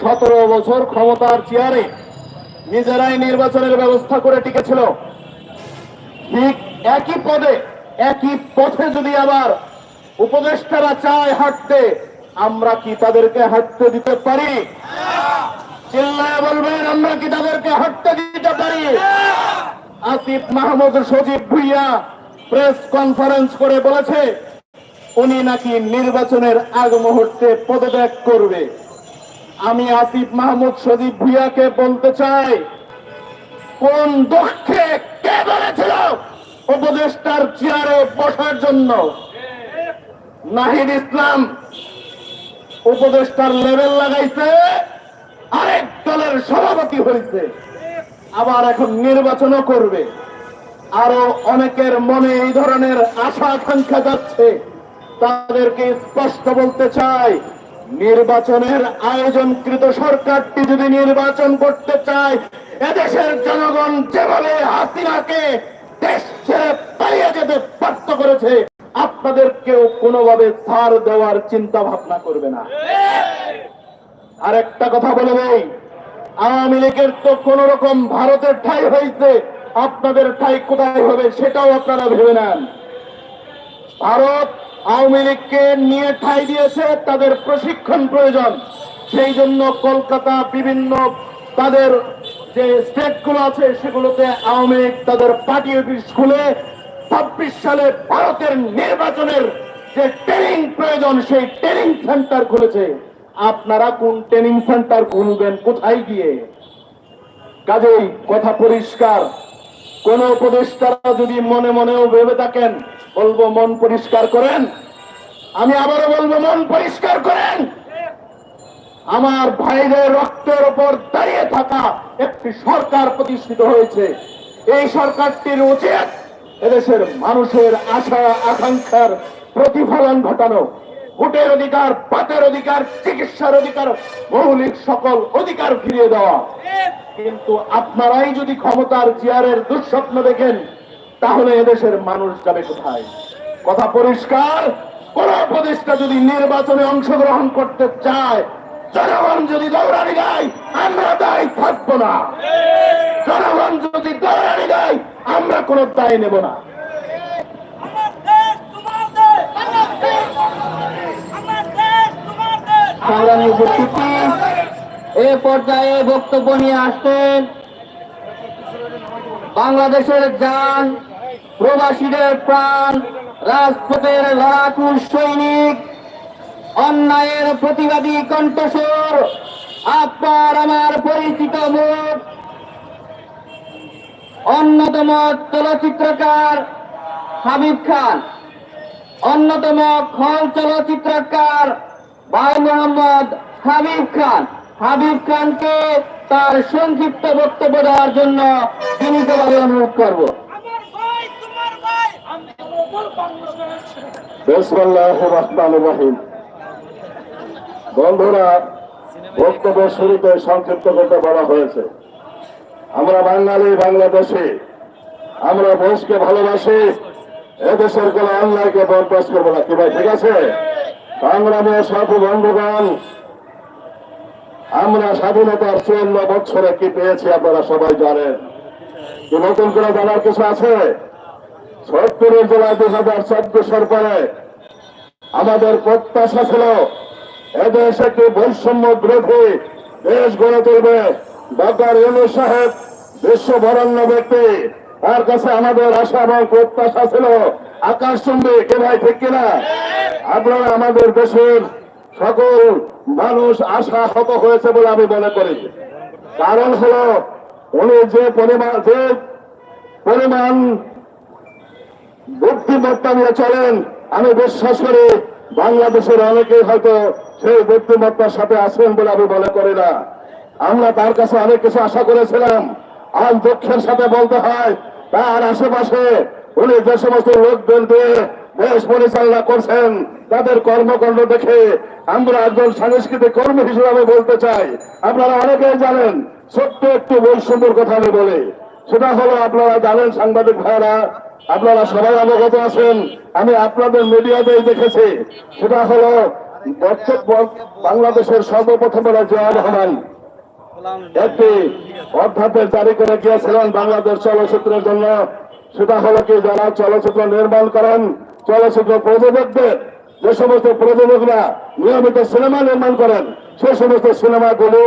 সতেরো বছর ক্ষমতার চেয়ারে নিজেরাই নির্বাচনের ব্যবস্থা করে টিকেছিল। ঠিক একই পদে, একই পথে যদি আবার উপদেষ্টারা চায় হাঁটতে, আমরা কি তাদেরকে হাঁটতে দিতে পারি? চিল্লায় বলবেন, আমরা কি তাদেরকে হাঁটতে দিতে পারি? আসিফ মাহমুদ সজীব ভুইয়া প্রেস কনফারেন্স করে বলেছে, উনি নাকি নির্বাচনের আগ মুহূর্তে পদত্যাগ করবে। আমি আসিফ মাহমুদ সজীব ভুইয়াকে বলতে চাই, কোন দুঃখে কে বলেছিল উপদেষ্টার চেয়ারে বসার জন্য? নাহিদ ইসলাম উপদেষ্টার লেভেল লাগাইছে, আরেক দলের সভাপতি হয়েছে আবার এখন নির্বাচনও করবে। আরও অনেকের মনে এই ধরনের আশা আকাঙ্ক্ষা যাচ্ছে। তাদেরকে স্পষ্ট বলতে চাই নির্বাচনের আয়োজনকৃত সরকারটি যদি নির্বাচন করতে চায়, এদেশের জনগণ যেভাবে হাসিনাকে দেশ ছেড়ে পালিয়ে যেতে করেছে আপনাদের কেউ কোনোভাবে দেওয়ার চিন্তা ভাবনা করবে না। আর একটা কথা বলে নেই, আওয়ামী লীগের তো কোন রকম ভারতের ঠাই হয়েছে, আপনাদের ঠাই কোথায় হবে সেটাও আপনারা ভেবে নেন। ভারত আওয়ামী লীগকে নিয়ে ঠাই দিয়েছে তাদের প্রশিক্ষণ প্রয়োজন। সেই জন্য কলকাতা বিভিন্ন তাদের যে স্টেটগুলো আছে, সেগুলোতে আওয়ামী লীগ তাদের পার্টি অফিস খুলে ছাব্বিশ সালে ভারতের নির্বাচনের যে ট্রেনিং প্রয়োজন, সেই ট্রেনিং সেন্টার খুলেছে। আপনারা কোন ট্রেনিং সেন্টার খুলবেন, কোথায় গিয়ে? কাজেই কথা পরিষ্কার। কোন উপদেষ্টারা যদি মনে মনেও ভেবে থাকেন, বলব, মন পরিষ্কার করেন। আমি আবারও বলব, মন পরিষ্কার করেন। আমার ভাইদের রক্তের উপর দাঁড়িয়ে থাকা একটি সরকার প্রতিষ্ঠিত হয়েছে। এই সরকারটির উচিত এদেশের মানুষের আশা, আকাঙ্ক্ষার প্রতিফলন ঘটানো। ভোটের অধিকার পাতের অধিকার, চিকিৎসার অধিকার, মৌলিক সকল অধিকার ফিরিয়ে দেওয়া। কিন্তু আপনারাই যদি ক্ষমতার চেয়ারের দুঃস্বপ্ন দেখেন তাহলে এদেশের মানুষ যাবে কোথায়? কথা পরিষ্কার? কোন উপদেষ্টা যদি নির্বাচনে অংশগ্রহণ করতে চায় জনগণ যদি দৌড়ানি দেয় আমরা দায় থাকব না। জনগণ যদি দৌড়ানি দেয় আমরা কোনো দায় নেব না। সংগ্রামী উপস্থিতি এ পর্যায়ে বক্তব্য নিয়ে আসছেন বাংলাদেশের যান প্রবাসীদের প্রাণ, রাজপথের লড়াকু সৈনিক, অন্যায়ের প্রতিবাদী কণ্ঠস্বর, আপনার আমার পরিচিত মুখ। অন্যতম চলচ্চিত্রকার হাবিব খান, অন্যতম খল চলচ্চিত্রকার ভাই মোহাম্মদ হাবিব খান। হাবিব খানকে তার সংক্ষিপ্ত বক্তব্য দেওয়ার জন্য বিনীতভাবে অনুরোধ করব। বন্ধুরা বক্তব্য শুরুতে সংক্ষিপ্ত করতে বলা হয়েছে। আমরা বাঙালি বাংলাদেশে। আমরা দেশকে ভালোবাসি। এদেশের কোন অন্যায়কে বরদাস্ত করব না। কি ভাই ঠিক আছে? সংগ্রামে সাথী বন্ধুগণ আমরা স্বাধীনতার চুয়ান্ন বছরে কি পেয়েছি আপনারা সবাই জানেন? নতুন করে জানার কিছু আছে? সত্তরের জেলায় দু হাজার চোদ্দ সরকারে আমাদের প্রত্যাশা ছিল, এদেশ একটি বৈষম্য বিরোধী দেশ গড়ে তুলবে। ডক্টর ইনু সাহেব বিশ্ব বরণ্য ব্যক্তি, তার কাছে আমাদের আশা এবং প্রত্যাশা ছিল আকাশ চুম্বি কে ভাই, ঠিক কিনা? আপনারা আমাদের দেশের সকল মানুষ আশা হত হয়েছে বলে আমি মনে করি। কারণ হলো, উনি যে পরিমাণ যে পরিমাণ বুদ্ধিমত্তা নিয়ে চলেন, আমি বিশ্বাস করি বাংলাদেশের অনেকেই হয়তো সেই বুদ্ধিমত্তার সাথে আছেন বলে আমি মনে করি না। আমরা তার কাছে অনেক কিছু আশা করেছিলাম। আজ দুঃখের সাথে বলতে হয়, তার আশেপাশে উনি যে সমস্ত লোকদের দিয়ে দেশ পরিচালনা করছেন। তাদের কর্মকাণ্ড দেখে আমরা একজন সাংস্কৃতিক কর্মী হিসেবে বলতে চাই। আপনারা অনেকেই জানেন, ছোট্ট একটু বৈষম্যের কথা আমি বলি। সেটা হলো আপনারা জানেন, সাংবাদিক ভাইরা আপনারা সবাই অবগত আছেন, আমি আপনাদের মিডিয়াতেই দেখেছি। সেটা হলো বাংলাদেশের সর্বপ্রথম হলো জিয়া রহমান একটি অধ্যাদেশ জারি করে গিয়েছিলেন বাংলাদেশ চলচ্চিত্রের জন্য। সেটা হলো কি, যারা চলচ্চিত্র নির্মাণ করেন চলচ্চিত্র প্রযোজকদের, যে সমস্ত প্রযোজকরা নিয়মিত সিনেমা নির্মাণ করেন, সেই সমস্ত সিনেমাগুলো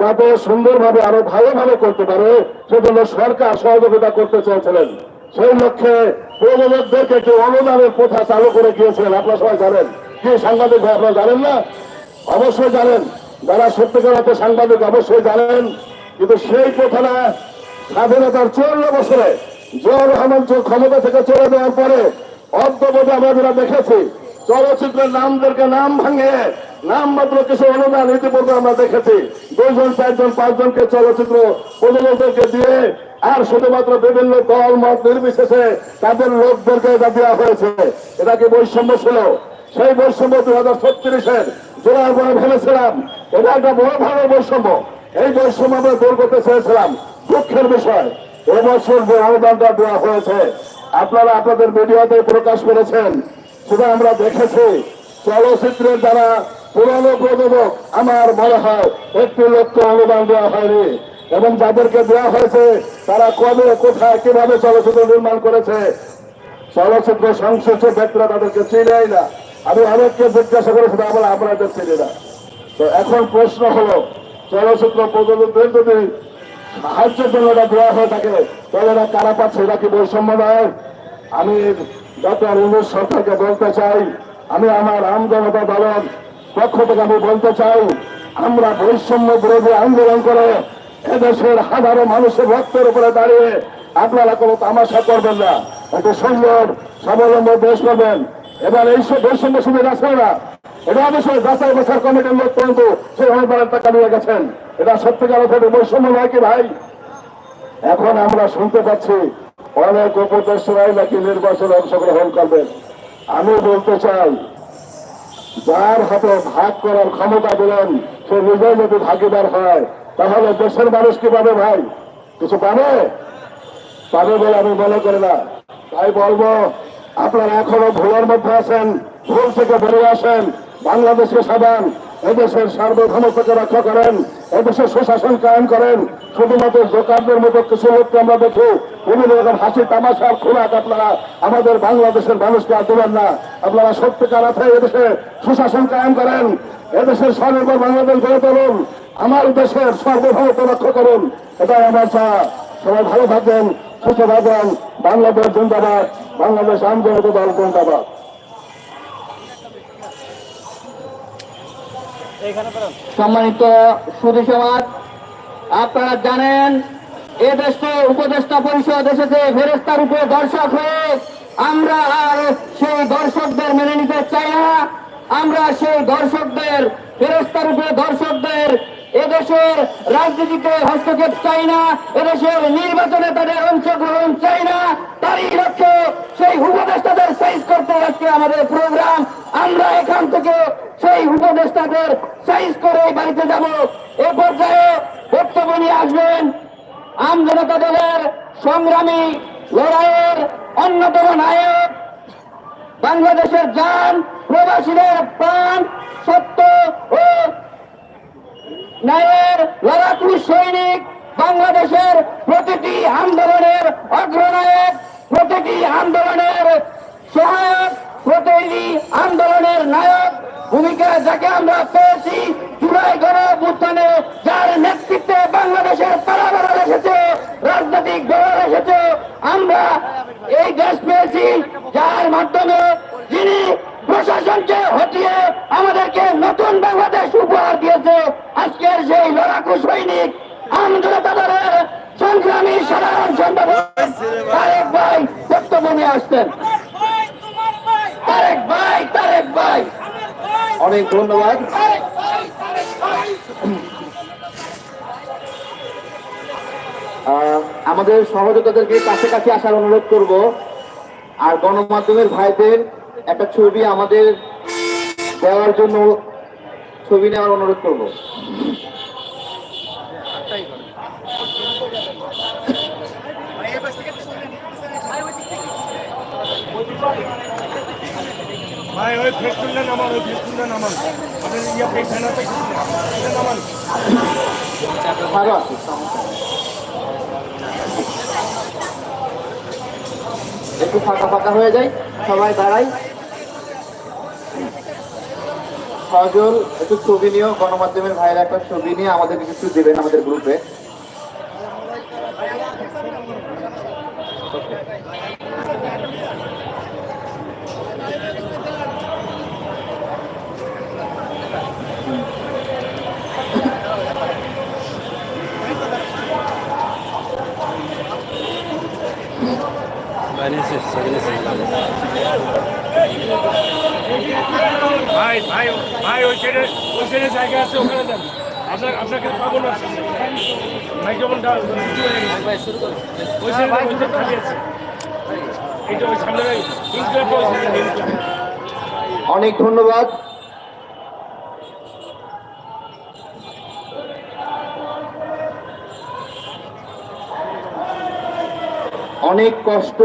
যাতে সুন্দরভাবে আরও ভালোভাবে করতে পারে, সেজন্য সরকার সহযোগিতা করতে চেয়েছিলেন। সেই লক্ষ্যে প্রযোজকদেরকে একটি অনুদানের প্রথা চালু করে গিয়েছিলেন। আপনারা সবাই জানেন। কি সাংবাদিক ভাই, আপনারা জানেন না? অবশ্যই জানেন। যারা সত্যিকার অর্থে সাংবাদিক, অবশ্যই জানেন। কিন্তু সেই প্রথাটা স্বাধীনতার চুয়ান্ন বছরে জিয়া রহমান ক্ষমতা থেকে চলে যাওয়ার পরে অদ্যবধি আমরা দেখেছি। চলচ্চিত্রের নামদেরকে নাম ভাঙে, নাম মাত্র কিছু অনুদান ইতিপূর্বে আমরা দেখেছি। দুইজন, চারজন, পাঁচজনকে চলচ্চিত্র প্রযোজকদেরকে দিয়ে আর শুধুমাত্র বিভিন্ন দল, মত নির্বিশেষে তাদের লোকদেরকে এটা দেওয়া হয়েছে। এটা কি বৈষম্য ছিল? সেই বৈষম্য দুই হাজার ছত্রিশের জোড়ার পরে ভেবেছিলাম, এটা একটা বড় ধরনের বৈষম্য। এই বৈষম্য আমরা দূর করতে চেয়েছিলাম। দুঃখের বিষয়। এবছর যে অনুদানটা দেওয়া হয়েছে আপনারা আপনাদের মিডিয়াতে প্রকাশ করেছেন। সেটা আমরা দেখেছি, চলচ্চিত্রের দ্বারা পুরনো প্রযোজক আমার মনে হয় একটি লক্ষ অনুদান দেওয়া হয়নি। এবং যাদেরকে দেওয়া হয়েছে, তারা কবে, কোথায়, কীভাবে চলচ্চিত্র নির্মাণ করেছে, চলচ্চিত্র সংশ্লিষ্ট ব্যক্তিরা তাদেরকে চিনেই না। আমি অনেককে জিজ্ঞাসা করেছি আমরা আপনাদের চিনি না। তো এখন প্রশ্ন হলো, চলচ্চিত্র প্রযোজকদের যদি সাহায্যের জন্য এটা দেওয়া হয়ে থাকে। তাহলে এরা কারা পাচ্ছে, এটা কি বৈষম্য নয়? আমি ডক্টর সরকারকে বলতে চাই, আমি আমার আম জনতা দলের থেকে বলতে চাই, আমরা বৈষম্য বিরোধী আন্দোলন করে এদেশের হাজারো মানুষের রক্তের উপরে দাঁড়িয়ে আপনারা কোনো তামাশা করবেন না। একটু সুন্দর, স্বাবলম্বী দেশ পাবেন এবার এইসব বৈষম্য সুবিধা আছে না? এটা অবশ্যই যাচাই বাছার কমিটির লোক কিন্তু সেই অনুদানের টাকা নিয়ে গেছেন। এটা সত্যিকার অর্থে বৈষম্য নয় কি ভাই? এখন আমরা শুনতে পাচ্ছি অনেক উপদেশরাই নাকি নির্বাচনে অংশগ্রহণ করবেন। আমি বলতে চাই, যার হাতে ভাগ করার ক্ষমতা দিলেন, সে নিজেই যদি ভাগিদার হয়, তাহলে দেশের মানুষ কি পাবে ভাই? কিছু পাবে? পাবে বলে আমি মনে করি না। তাই বলব, আপনারা এখনও ভুলের মধ্যে আছেন, ভুল থেকে বেরিয়ে আসেন। বাংলাদেশকে সাবান এদেশের সার্বভৌমত্বকে রক্ষা করেন, এদেশের সুশাসন কায়েম করেন, শুধুমাত্র দোকানদের মতো কিছু লোককে আমরা দেখি, বিভিন্ন রকম হাসি, তামাশা খোরাক আপনারা আমাদের বাংলাদেশের মানুষকে আর দেবেন না। আপনারা সত্যিকার অর্থে এদেশে সুশাসন কায়েম করেন, এদেশের স্বনির্ভর বাংলাদেশ গড়ে তুলুন, আমার দেশের সার্বভৌমত্ব রক্ষা করুন। এটাই আমার চাওয়া। সবাই ভালো থাকবেন, সুস্থ থাকবেন। বাংলাদেশ জিন্দাবাদ, বাংলাদেশ আন্দোলন দল জিন্দাবাদ। সম্মানিত সুধী সমাজ, আপনারা জানেন, এ তো উপদেষ্টা পরিষদ এসেছে ফেরেস্তার উপরে দর্শক হয়ে আমরা আর সেই দর্শকদের মেনে নিতে চাই না। আমরা সেই দর্শকদের ফেরেস্তার উপরে দর্শকদের এদেশের রাজনীতিতে হস্তক্ষেপ চাই না, এদেশের নির্বাচনে তাদের অংশগ্রহণ চাই না, তারই লক্ষ্যে সেই উপদেষ্টাদের সাইজ করতে আজকে আমাদের প্রোগ্রাম আমরা এখান থেকে সেই উপদেষ্টাদের সাইজ করে বাড়িতে যাব। এ পর্যায়ে বক্তব্য আসবেন আম জনতা দলের সংগ্রামী লড়াইয়ের অন্যতম নায়ক, বাংলাদেশের যান প্রবাসীদের প্রাণ, সত্য ও ন্যায়ের লড়াকু সৈনিক বাংলাদেশের প্রতিটি আন্দোলনের অগ্রনায়ক, প্রতিটি আন্দোলনের সহায়ক, প্রতিটি আন্দোলনের নায়ক। ভূমিকা যাকে আমরা পেয়েছি জুলাই গণঅভ্যুত্থানে, যার নেতৃত্বে বাংলাদেশের পারাবার এসেছে, রাজনৈতিক দল এসেছে, আমরা এই দেশ পেয়েছি, যার মাধ্যমে যিনি প্রশাসনকে হটিয়ে আমাদেরকে নতুন বাংলাদেশ উপহার দিয়েছে। আজকের সেই লড়াকু সৈনিক আমজনতা দলের সংগ্রামী সাধারণ সম্পাদক ভাই নিয়ে আসতেন অনেক ধন্যবাদ। আমাদের সহযোগিতাদেরকে কাছে কাছে আসার অনুরোধ করব। আর গণমাধ্যমের ভাইদের একটা ছবি আমাদের দেওয়ার জন্য ছবি নেওয়ার অনুরোধ করব। ভাই ওই ফেসবুকটা নামান ওই ফেসবুকটা নামান ইয়ে ভালো আছে একটু ফাঁকা ফাঁকা হয়ে যায় সবাই দাঁড়াই। সজল একটু ছবি নিয়েও গণমাধ্যমের ভাইরা একটা ছবি নিয়ে আমাদের কিছু দেবেন আমাদের গ্রুপে ভাই ভাই ভাই, ওই সাইডে ওই সাইডে জায়গা আছে, ওখানে যান। আপনার, আপনাকে পাবো না। মাইক্রোফোনটা ওই সাইডে খালি আছে। এইটা ওই অনেক ধন্যবাদ। অনেক কষ্ট,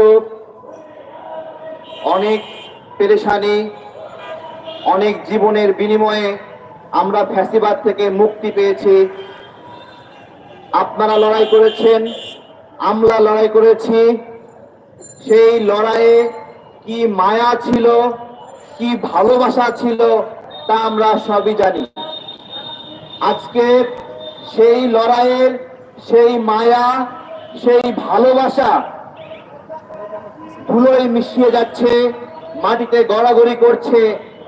অনেক পেরেশানি। অনেক জীবনের বিনিময়ে আমরা ফ্যাসিবাদ থেকে মুক্তি পেয়েছি। আপনারা লড়াই করেছেন, আমরা লড়াই করেছি। সেই লড়াইয়ে কি মায়া ছিল, কি ভালোবাসা ছিল, তা আমরা সবই জানি। আজকে সেই লড়াইয়ের সেই মায়া, সেই ভালোবাসা ধুলোয় মিশিয়ে যাচ্ছে, মাটিতে গড়াগড়ি করছে।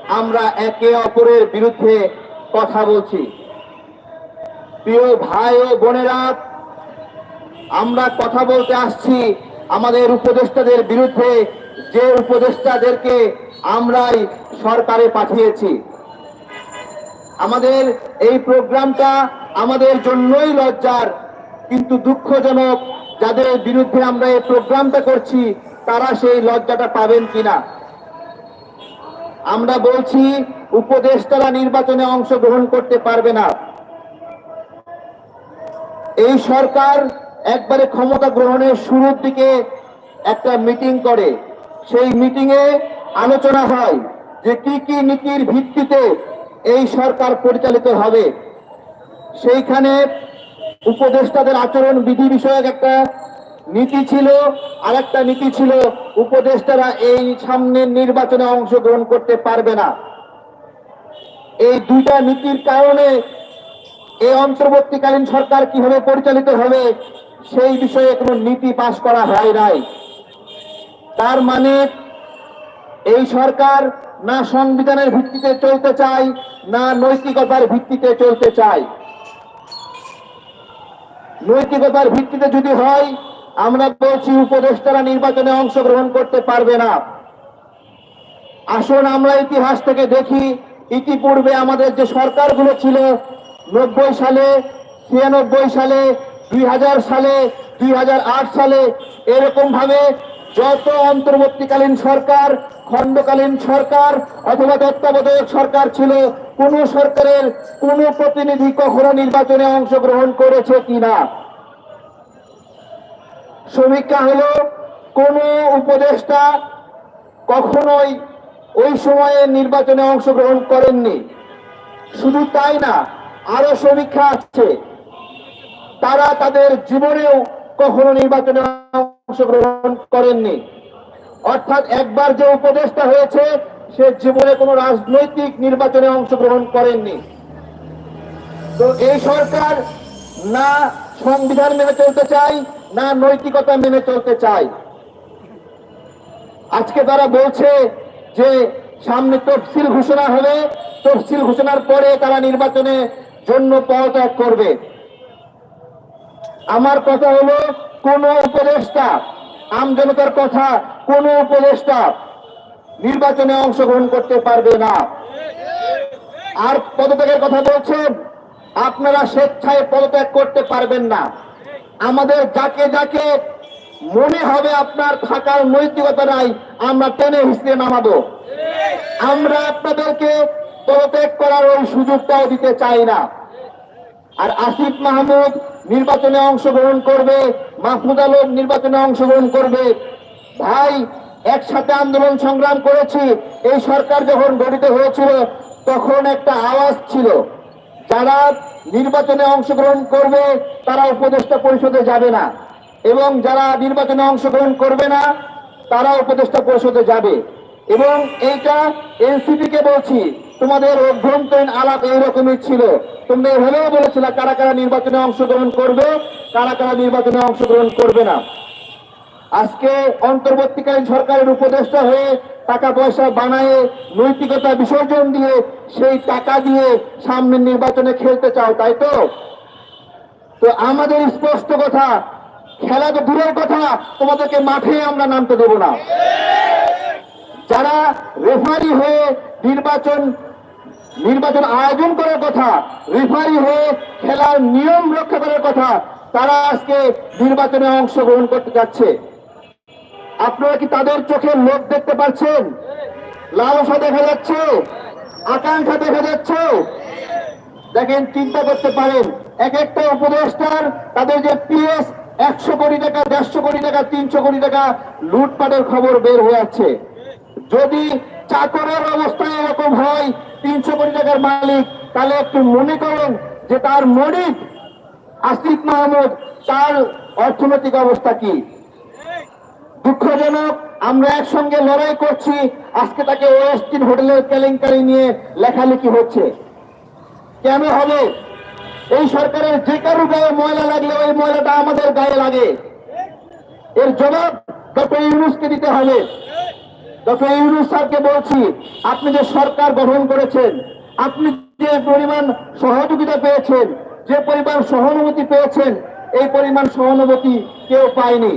আমরা একে অপরের বিরুদ্ধে কথা বলছি। প্রিয় ভাই ও বোনেরা, আমরা কথা বলতে আসছি আমাদের উপদেষ্টাদের বিরুদ্ধে, যে উপদেষ্টাদেরকে আমরাই সরকারে পাঠিয়েছি। আমাদের এই প্রোগ্রামটা আমাদের জন্যই লজ্জার, কিন্তু দুঃখজনক, যাদের বিরুদ্ধে আমরা এই প্রোগ্রামটা করছি, তারা সেই লজ্জাটা পাবেন কিনা? আমরা বলছি, উপদেষ্টারা নির্বাচনে অংশগ্রহণ করতে পারবে না। এই সরকার একবারে ক্ষমতা গ্রহণের শুরুর দিকে একটা মিটিং করে। সেই মিটিং এ আলোচনা হয় যে কি কি নীতির ভিত্তিতে এই সরকার পরিচালিত হবে। সেইখানে উপদেষ্টাদের আচরণ বিধি বিষয়ক একটা নীতি ছিল আর একটা নীতি ছিল, উপদেষ্টারা এই সামনের নির্বাচনে অংশগ্রহণ করতে পারবে না। এই দুইটা নীতির কারণে এই অন্তর্বর্তীকালীন সরকার কীভাবে পরিচালিত হবে, সেই বিষয়ে কোনো নীতি পাশ করা হয় নাই। তার মানে এই সরকার না সংবিধানের ভিত্তিতে চলতে চায়, না নৈতিকতার ভিত্তিতে চলতে চায়। নৈতিকতার ভিত্তিতে যদি হয় আমরা বলছি উপদেষ্টারা নির্বাচনে অংশগ্রহণ করতে পারবে না। আসুন আমরা ইতিহাস থেকে দেখি, ইতিপূর্বে আমাদের যে সরকারগুলো ছিল, নব্বই সালে, ছিয়ানব্বই সালে, দুই হাজার সালে, দুই হাজার আট সালে এরকম ভাবে যত অন্তর্বর্তীকালীন সরকার, খণ্ডকালীন সরকার অথবা তত্ত্বাবধায়ক সরকার ছিল, কোন সরকারের কোন প্রতিনিধি কখনো নির্বাচনে অংশগ্রহণ করেছে কিনা? সমীক্ষা হলো, কোন উপদেষ্টা কখনোই ওই সময়ে নির্বাচনে অংশগ্রহণ করেননি। শুধু তাই না, আরও সমীক্ষা আছে। তারা তাদের জীবনেও কখনো নির্বাচনে অংশগ্রহণ করেননি। অর্থাৎ একবার যে উপদেষ্টা হয়েছে, সে জীবনে কোনো রাজনৈতিক নির্বাচনে অংশগ্রহণ করেননি। তো এই সরকার না সংবিধান মেনে চলতে চায় না নৈতিকতা মেনে চলতে চায় আজকে তারা বলছে যে সামনে তফসিল ঘোষণা হবে তফসিল ঘোষণার পরে তারা নির্বাচনে জন্য পদত্যাগ করবে। আমার কথা হলো, কোন উপদেষ্টা, আমজনতার কথা, কোন উপদেষ্টা নির্বাচনে অংশগ্রহণ করতে পারবে না। আর পদত্যাগের কথা বলছেন, আপনারা স্বেচ্ছায় পদত্যাগ করতে পারবেন না। আমাদের যাকে যাকে মনে হবে আপনার থাকার নৈতিকতা নাই, আমরা টেনে হিসেবে নামাবো। আমরা আপনাদেরকে পদত্যাগ করার ওই সুযোগটাও দিতে চাই না। আর আসিফ মাহমুদ নির্বাচনে অংশগ্রহণ করবে, মাহমুদ আলম নির্বাচনে অংশগ্রহণ করবে। ভাই, একসাথে আন্দোলন সংগ্রাম করেছি, এই সরকার যখন গঠিত হয়েছিল, তখন একটা আওয়াজ ছিল। যারা নির্বাচনে অংশগ্রহণ করবে, তারা উপদেষ্টা পরিষদে যাবে না। এবং যারা নির্বাচনে অংশগ্রহণ করবে না, তারা উপদেষ্টা পরিষদে যাবে। এবং এইটা এনসিপি কে বলছি, তোমাদের অভ্যন্তরীণ আলাপ এইরকমই ছিল। তোমরা এভাবেও বলেছিলে, কারা কারা নির্বাচনে অংশগ্রহণ করবে, কারা কারা নির্বাচনে অংশগ্রহণ করবে না। আজকে অন্তর্বর্তীকালীন সরকারের উপদেষ্টা হয়ে টাকা পয়সা বানায় নৈতিকতা বিসর্জন দিয়ে সেই টাকা দিয়ে সামনের নির্বাচনে খেলতে চাও, তাই তো? তো আমাদের স্পষ্ট কথা, খেলা তো দূরের কথা, তোমাদেরকে মাঠে আমরা নামতে দেব না। যারা রেফারি হয়ে নির্বাচন নির্বাচন আয়োজন করার কথা রেফারি হয়ে খেলার নিয়ম রক্ষা করার কথা, তারা আজকে নির্বাচনে অংশগ্রহণ করতে যাচ্ছে। আপনারা কি তাদের চোখে লোক দেখতে পাচ্ছেন? লালসা দেখা যাচ্ছে। আকাঙ্ক্ষা দেখা যাচ্ছে। দেখেন, চিন্তা করতে পারেন, এক একটা উপদেষ্টার তাদের যে পিএস একশো কোটি টাকা, দেড়শো কোটি টাকা, তিনশো কোটি টাকা লুটপাটের খবর বের হয়ে আছে। যদি চাকরের অবস্থা এরকম হয়, তিনশো কোটি টাকার মালিক, তাহলে একটু মনে করেন যে তার মনিক আসিফ মাহমুদ, তার অর্থনৈতিক অবস্থা কি? দুঃখজনক, আমরা একসঙ্গে লড়াই করছি। আজকে তাকে ওয়েস্টিন হোটেলের কেলেঙ্কারি নিয়ে লেখালেখি হচ্ছে। কেন হবে? এই সরকারের যে কারও গায়ে ময়লা লাগলে ওই ময়লাটা আমাদের গায়ে লাগে। এর জবাব ডক্টর ইউনুসকে দিতে হবে। ডক্টর ইউনুস স্যারকে বলছি, আপনি যে সরকার গঠন করেছেন, আপনি যে পরিমাণ সহযোগিতা পেয়েছেন, যে পরিমাণ সহানুভূতি পেয়েছেন, এই পরিমাণ সহানুভূতি কেউ পায়নি।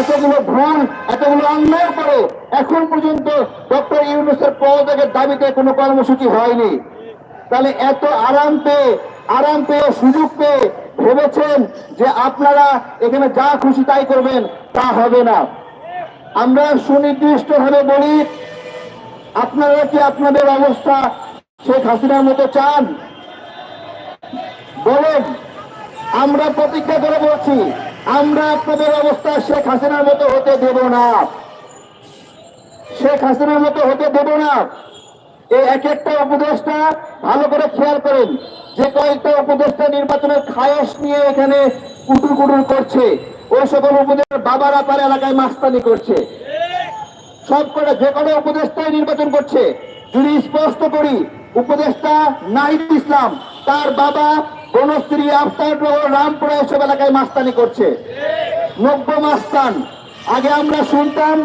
এতগুলো ভুল এতগুলো অন্যায় করে এখন পর্যন্ত ডক্টর ইউনুসের পদত্যাগের দাবিতে কোনো কর্মসূচি হয়নি। তাহলে এত আরাম পেয়ে আরাম পেয়ে, সুযোগ পেয়ে ভেবেছেন যে আপনারা এখানে যা খুশি তাই করবেন, তা হবে না। আমরা সুনির্দিষ্ট ভাবে বলি, আপনারা কি আপনাদের অবস্থা শেখ হাসিনার মতো চান? বলেন, আমরা প্রতিজ্ঞা করে বলছি আমরা আপনাদের অবস্থা শেখ হাসিনার মতো হতে দেব না। শেখ হাসিনার মতো হতে দেব না। এই এক একটা উপদেষ্টা ভালো করে খেয়াল করেন, যে কয়েকটা উপদেষ্টা নির্বাচনের খায়স নিয়ে এখানে কুটুর কুটুর করছে। ওই সকল উপদেষ্টা বাবারা পার এলাকায় মাস্তানি করছে। সব কটা যে কটা উপদেষ্টাই নির্বাচন করছে। যদি স্পষ্ট করি, উপদেষ্টা নাহিদ ইসলাম, তার বাবা বনশ্রী আফতার রামপুরা এসব এলাকায় মাস্তানি করছে। নব্য মাস্তান। আগে আমরা শুনতাম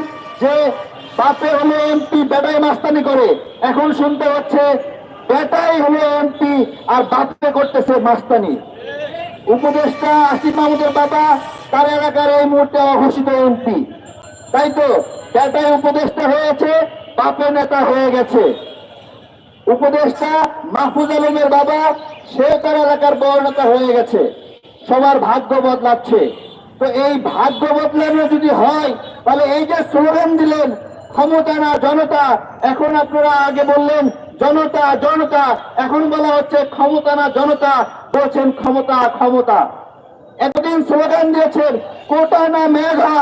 যে বাপে হলো এমপি, বেটাই মাস্তানি করে। এখন শুনতে হচ্ছে বেটাই হলো এমপি আর বাপে করতেছে মাস্তানি। উপদেষ্টা আসিফ মাহমুদের বাবা, তার এলাকার এই মুহূর্তে অঘোষিত এমপি। তাই তো, বেটাই উপদেষ্টা হয়েছে বাপে নেতা হয়ে গেছে। উপদেষ্টা মাহফুজ আলমের বাবা সে তার এলাকার বড় নেতা হয়ে গেছে। সবার ভাগ্য বদলাচ্ছে। তো এই ভাগ্য বদলানো যদি হয়, তাহলে এই যে স্লোগান দিলেন, ক্ষমতা না জনতা, এখন আপনারা আগে বললেন, জনতা জনতা, এখন বলা হচ্ছে ক্ষমতা না জনতা, বলছেন ক্ষমতা ক্ষমতা। এতদিন স্লোগান দিয়েছেন, কোটা না মেধা।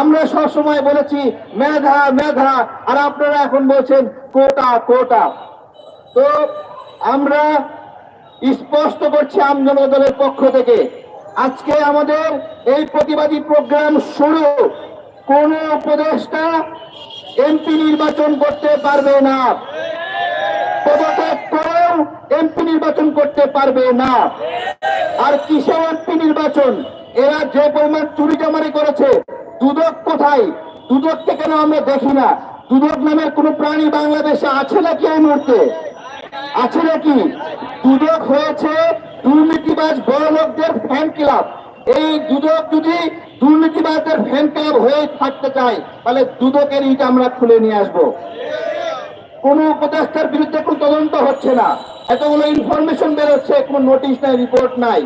আমরা সবসময় বলেছি, মেধা মেধা, আর আপনারা এখন বলছেন, কোটা কোটা। তো আমরা স্পষ্ট করছে আমজনতা দলের পক্ষ থেকে। আজকে আমাদের এই প্রতিবাদী প্রোগ্রাম শুরু। কোন উপদেষ্টা এমপি নির্বাচন করতে পারবে না। পদত্যাগ করেও এমপি নির্বাচন করতে পারবে না। আর কিসের এমপি নির্বাচন? এরা যে পরিমাণ চুরি জামারি করেছে, দুদক কোথায়? দুদককে কেন আমরা দেখি না? দুদক নামের কোন প্রাণী বাংলাদেশে আছে নাকি এই মুহূর্তে? আছে নাকি? দুদক হয়েছে দুর্নীতিবাজ বড় লোকদের ফ্যান ক্লাব এই দুদক যদি দুর্নীতিবাজদের ফ্যান ক্লাব হয়ে থাকতে চায়, তাহলে দুদকের ইট আমরা খুলে নিয়ে আসব। কোন উপদেষ্টার বিরুদ্ধে কোনো তদন্ত হচ্ছে না। এতগুলো ইনফরমেশন বেরোচ্ছে, কোনো নোটিশ নাই রিপোর্ট নাই।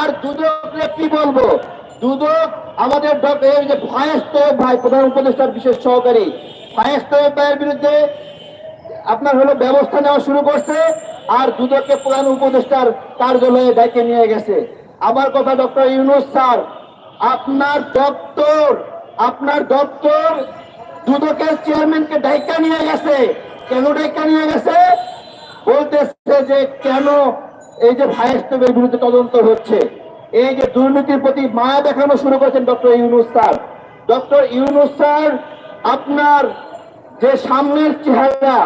আর দুদক কি বলব? দুদক আমাদের যে ফায়েজ তোয়েব ভাই, প্রধান উপদেষ্টার বিশেষ সহকারী। ফায়েজ তোয়েব ভাইয়ের বিরুদ্ধে আপনার হলো ব্যবস্থা নেওয়া শুরু করছে। আর দুদককে প্রধান উপদেষ্টার কার্যালয়ে ডেকে নিয়ে গেছে। আমার কথা ডক্টর ইউনুস স্যার, আপনার দপ্তর আপনার দপ্তর দুদকের চেয়ারম্যানকে ডাইকা নিয়ে গেছে। কেন ডাইকা নিয়ে গেছে? বলতেছে যে কেন এই যে ভাইস্টের বিরুদ্ধে তদন্ত হচ্ছে। এই যে দুর্নীতির প্রতি মায়া দেখানো শুরু করেছেন doctor Yunus sir. Doctor Yunus sir, আপনার যে সামনের চেহারা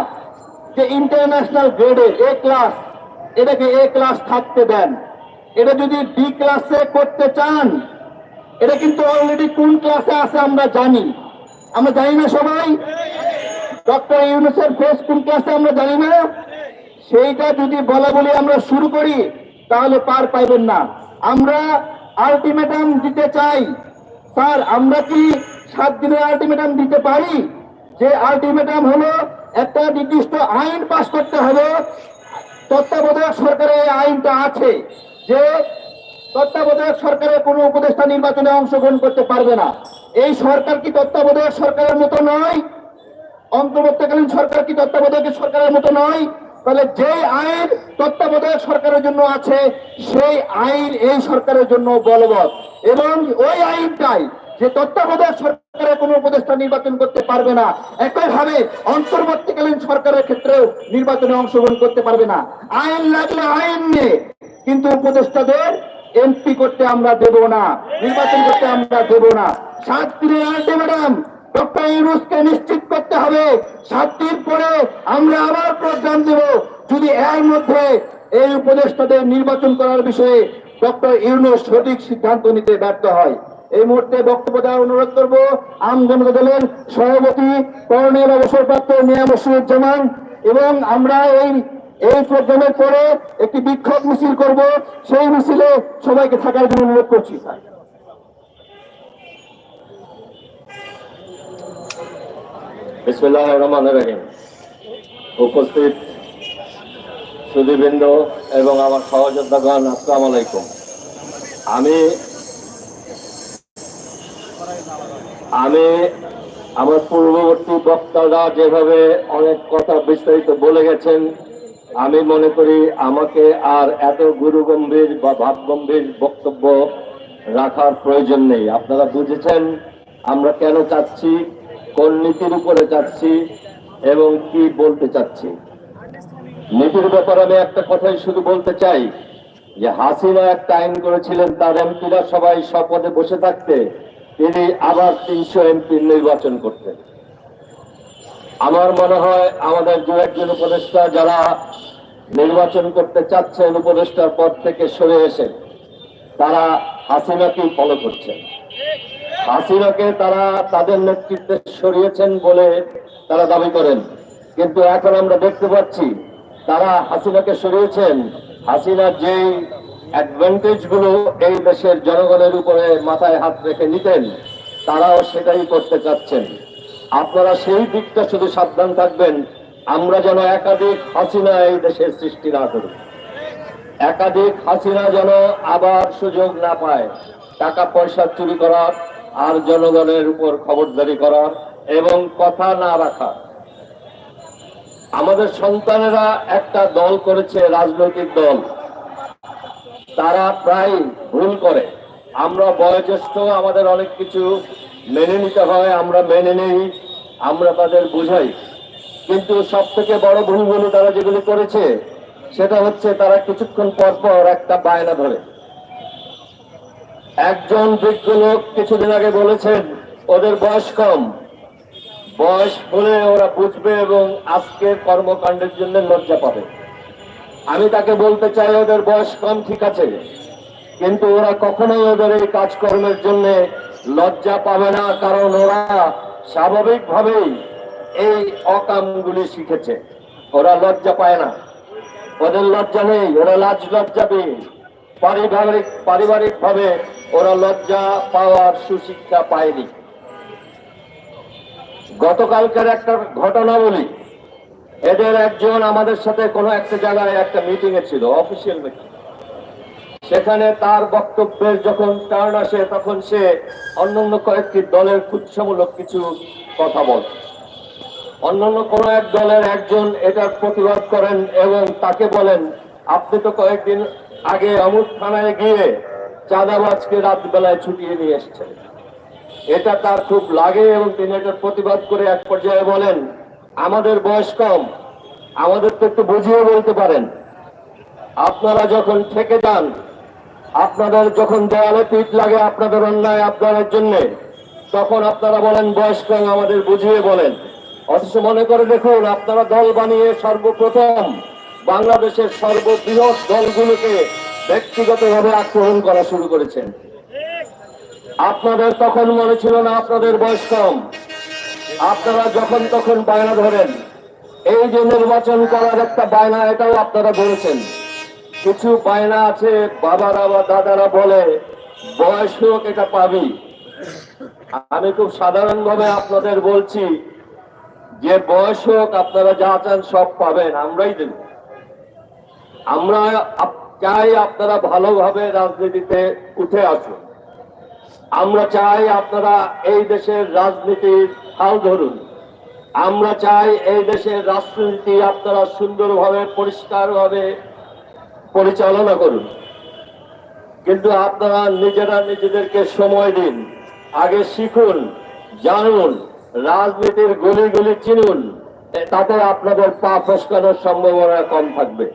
যে ইন্টারন্যাশনাল গ্রেডে এ ক্লাস এটাকে এ ক্লাস থাকতে দেন। এটা যদি ডি ক্লাসে করতে চান, এটা কিন্তু অলরেডি কোন ক্লাসে আছে আমরা জানি। আমরা জানি না সবাই? ডক্টর ইউনুসের ফেস কোন ক্লাসে আমরা জানি না? সেইটা যদি বলা বলি আমরা শুরু করি, তাহলে পার পাইবেন না। আমরা আলটিমেটাম দিতে চাই। স্যার, আমরা কি সাত দিনের আলটিমেটাম দিতে পারি? যে আলটিমেটাম হলো একটা নির্দিষ্ট আইন পাস করতে হবে তত্ত্বাবধায়ক সরকারের এই আইনটা আছে যে তত্ত্বাবধায়ক সরকারের কোনো উপদেষ্টা নির্বাচনে অংশগ্রহণ করতে পারবে না। এই সরকার কি তত্ত্বাবধায়ক সরকারের মতো নয়? অন্তর্বর্তীকালীন সরকার কি তত্ত্বাবধায়ক সরকারের মতো নয়? তাহলে যে আইন তত্ত্বাবধায়ক সরকারের জন্য আছে, সেই আইন এই সরকারের জন্য বলবৎ। এবং ওই আইনটাই যে তত্ত্বাবধায়ক সরকারের কোনো উপদেষ্টা নির্বাচন করতে পারবে না, একইভাবে অন্তর্বর্তীকালীন সরকারের ক্ষেত্রেও নির্বাচনে অংশগ্রহণ করতে পারবে না। আইন লাগলে আইন নিয়ে কিন্তু উপদেষ্টাদের এমপি করতে আমরা দেব না, নির্বাচন করতে আমরা দেব না। সাত দিনের আলটিমেটাম ডক্টর ইউনুসকে নিশ্চিত করতে হবে। সাত দিন পরে আমরা আবার প্রোগ্রাম দেব। যদি এর মধ্যে এই উপদেষ্টাদের নির্বাচন করার বিষয়ে ডক্টর ইউনুস সঠিক সিদ্ধান্ত নিতে ব্যর্থ হয়। এই মুহূর্তে বক্তব্য দেওয়ার অনুরোধ করব আম জনতা দলের সভাপতি কর্নেল অবসরপ্রাপ্ত মিয়া মসিউজ্জামান এবং আমরা এই এই প্রোগ্রামের পরে একটি বিক্ষোভ মিছিল করব। সেই মিছিলে সবাইকে থাকার জন্য অনুরোধ করছি বিসমুল্লাহ রহমান রহিম। উপস্থিত সুদীবৃন্দ এবং আমার সহযোদ্ধাগণ, আসসালাম আলাইকুম। আমি আমি আমার পূর্ববর্তী বক্তারা যেভাবে অনেক কথা বিস্তারিত বলে গেছেন, আমি মনে করি আমাকে আর এত গুরু গম্ভীর বা ভাবগম্ভীর বক্তব্য রাখার প্রয়োজন নেই। আপনারা বুঝেছেন আমরা কেন চাচ্ছি, কোন নীতির উপরে চাচ্ছি এবং কি বলতে চাচ্ছি। নীতির ব্যাপারে আমি একটা কথাই শুধু বলতে চাই যে, হাসিনা একটা আইন করেছিলেন, তার এমপিরা সবাই শপথে বসে থাকতে তিনি আবার তিনশো এমপি নির্বাচন করতেন। আমার মনে হয় আমাদের দু একজন উপদেষ্টা যারা নির্বাচন করতে চাচ্ছেন, উপদেষ্টার পদ থেকে সরে এসে তারা হাসিনাকেই ফলো করছেন। হাসিনাকে তারা তাদের নেতৃত্বে সরিয়েছেন বলে তারা দাবি করেন। কিন্তু এখন আমরা দেখতে পাচ্ছি তারা হাসিনাকে সরিয়েছেন। হাসিনা যেই অ্যাডভান্টেজগুলো এই দেশের জনগণের উপরে মাথায় হাত রেখে নিতেন, তারাও সেটাই করতে চাচ্ছেন। আপনারা সেই দিকটা শুধু সাবধান থাকবেন, আমরা যেন একাধিক হাসিনা এই দেশের সৃষ্টি না করি। একাধিক হাসিনা যেন আবার সুযোগ না পায় টাকা পয়সা চুরি করার আর জনগণের উপর খবরদারি করার এবং কথা না রাখা আমাদের সন্তানেরা একটা দল করেছে, রাজনৈতিক দল। তারা প্রায় ভুল করে। আমরা বয়োজ্যেষ্ঠ, আমাদের অনেক কিছু মেনে নিতে হয়, আমরা মেনে নেই, আমরা তাদের বুঝাই। কিন্তু সব থেকে বড় ভুলগুলো তারা যেগুলি করেছে, সেটা হচ্ছে তারা কিছুক্ষণ পর পর একটা বায়না ধরে। একজন বৃদ্ধ লোক কিছুদিন আগে বলেছেন, ওদের বয়স কম। বয়স বলে ওরা বুঝবে এবং আজকের কর্মকাণ্ডের জন্য লজ্জা পাবে। আমি তাকে বলতে চাই, ওদের বয়স কম, ঠিক আছে। কিন্তু ওরা কখনোই ওদের এই কাজকর্মের জন্য লজ্জা পাবে না, কারণ ওরা স্বাভাবিকভাবেই এই অকামগুলি শিখেছে। ওরা লজ্জা পায় না। ওদের লজ্জা নেই, ওরা লাজ লজ্জা পেয়ে। পারিবারিক পারিবারিক ভাবে ওরা লজ্জা পাওয়ার সুশিক্ষা পায়নি। গতকালকার একটা ঘটনা বলি এদের একজন আমাদের সাথে কোনো একটা জায়গায় একটা মিটিং এ ছিল অফিসিয়াল মিটিং সেখানে তার বক্তব্যের যখন টার্ন আসে, তখন সে অন্যান্য কয়েকটি দলের কুৎসামূলক কিছু কথা বলে। অন্যান্য কোন এক দলের একজন এটার প্রতিবাদ করেন এবং তাকে বলেন, আপনি তো কয়েকদিন আগে অমুক থানায় গিয়ে চাঁদাবাজকে রাত বেলায় ছুটিয়ে নিয়ে এসেছেন। এটা তার খুব লাগে এবং তিনি এটার প্রতিবাদ করে এক পর্যায়ে বলেন আমাদের বয়স কম, আমাদের তো একটু বুঝিয়ে বলতে পারেন। আপনারা যখন থেকে যান, আপনাদের যখন দেয়ালে পিঠ লাগে আপনাদের অন্যায় আপনাদের জন্য, তখন আপনারা বলেন, বয়স কম, আমাদের বুঝিয়ে বলেন। অথচ মনে করে দেখুন, আপনারা দল বানিয়ে সর্বপ্রথম বাংলাদেশের সর্ববৃহৎ দলগুলোকে ব্যক্তিগতভাবে আক্রমণ করা শুরু করেছেন। আপনাদের তখন মনে ছিল না আপনাদের বয়স কম। আপনারা যখন তখন বায়না ধরেন, এই যে নির্বাচন করার একটা বায়না, এটাও আপনারা বলেছেন কিছু বায়না আছে, বাবারা বা দাদারা বলে, বয়স হোক এটা পাবি। আমি খুব সাধারণভাবে আপনাদের বলছি, যে বয়স হোক আপনারা যা চান সব পাবেন, আমরাই দেব। আমরা চাই আপনারা ভালোভাবে রাজনীতিতে উঠে আসুন। আমরা চাই আপনারা এই দেশের রাজনীতির হাল ধরুন। আমরা চাই এই দেশের রাজনীতি আপনারা সুন্দরভাবে, পরিষ্কারভাবে পরিচালনা করুন। কিন্তু আপনারা নিজেরা নিজেদেরকে সময় দিন, আগে শিখুন, জানুন, রাজনীতির গলি গলি চিনুন, তাতে আপনাদের পা ফসকানোর সম্ভাবনা কম থাকবে।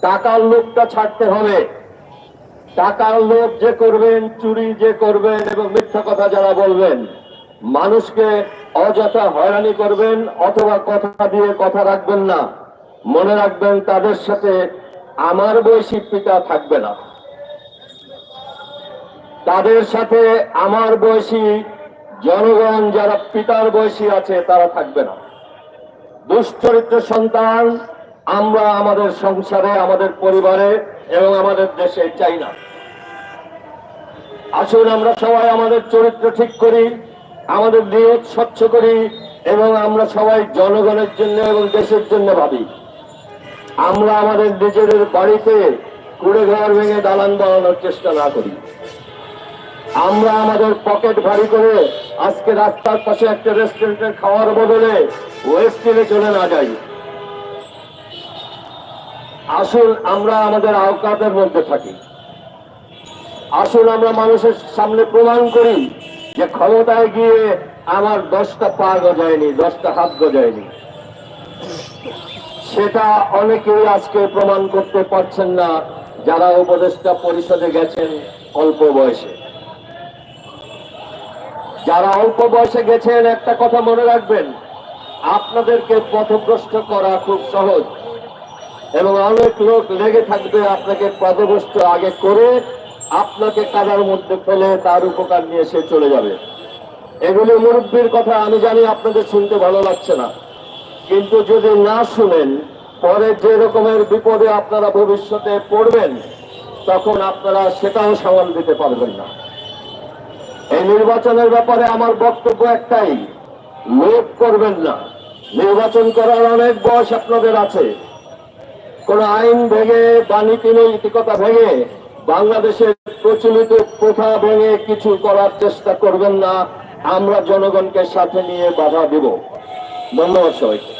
টাকার লোকটা ছাড়তে হবে। টাকার লোভ যে করবেন, চুরি যে করবেন এবং মিথ্যা কথা যারা বলবেন, মানুষকে অযথা হয়রানি করবেন অথবা কথা দিয়ে কথা রাখবেন না। মনে রাখবেন তাদের সাথে আমার বয়সী পিতা থাকবে না। তাদের সাথে আমার বয়সী জনগণ যারা পিতার বয়সী আছে, তারা থাকবে না। দুশ্চরিত্র সন্তান আমরা আমাদের সংসারে, আমাদের পরিবারে এবং আমাদের দেশে চাই না। আসুন আমরা সবাই আমাদের চরিত্র ঠিক করি, আমাদের নিয়ত স্বচ্ছ করি এবং আমরা সবাই জনগণের জন্য এবং দেশের জন্য ভাবি। আমরা আমাদের নিজেদের বাড়িতে কুড়ে ঘর ভেঙে দালান বানানোর চেষ্টা না করি। আমরা আমাদের পকেট ভারী করে আজকে রাস্তার পাশে একটা রেস্টুরেন্টের খাওয়ার বদলে ওয়েস্টিনে চলে না যাই। আসুন আমরা আমাদের আওকাতের মধ্যে থাকি। আসুন আমরা মানুষের সামনে প্রমাণ করি যে ক্ষমতায় গিয়ে আমার দশটা পা গজায়নি, দশটা হাত গজায়নি। সেটা অনেকেই আজকে প্রমাণ করতে পারছেন না, যারা উপদেষ্টা পরিষদে গেছেন অল্প বয়সে। যারা অল্প বয়সে গেছেন, একটা কথা মনে রাখবেন, আপনাদেরকে পথভ্রষ্ট করা খুব সহজ। এবং অনেক লোক লেগে থাকবে আপনাকে পদভ্রষ্ট আগে করে আপনাকে কাদার মধ্যে ফেলে তার উপকার নিয়ে সে চলে যাবে। এগুলি মুরব্বীর কথা আমি জানি, আপনাদের শুনতে ভালো লাগছে না। কিন্তু যদি না শুনেন, পরে যে রকমের বিপদে আপনারা ভবিষ্যতে পড়বেন, তখন আপনারা সেটাও সামাল দিতে পারবেন না। এই নির্বাচনের ব্যাপারে আমার বক্তব্য একটাই, লোভ করবেন না। নির্বাচন করার অনেক বয়স আপনাদের আছে। কোন আইন ভেঙে বা নীতি নৈতিকতা ভেঙে বাংলাদেশের প্রচলিত প্রথা ভেঙে কিছু করার চেষ্টা করবেন না, আমরা জনগণকে সাথে নিয়ে বাধা দেব। ধন্যবাদ সবাইকে।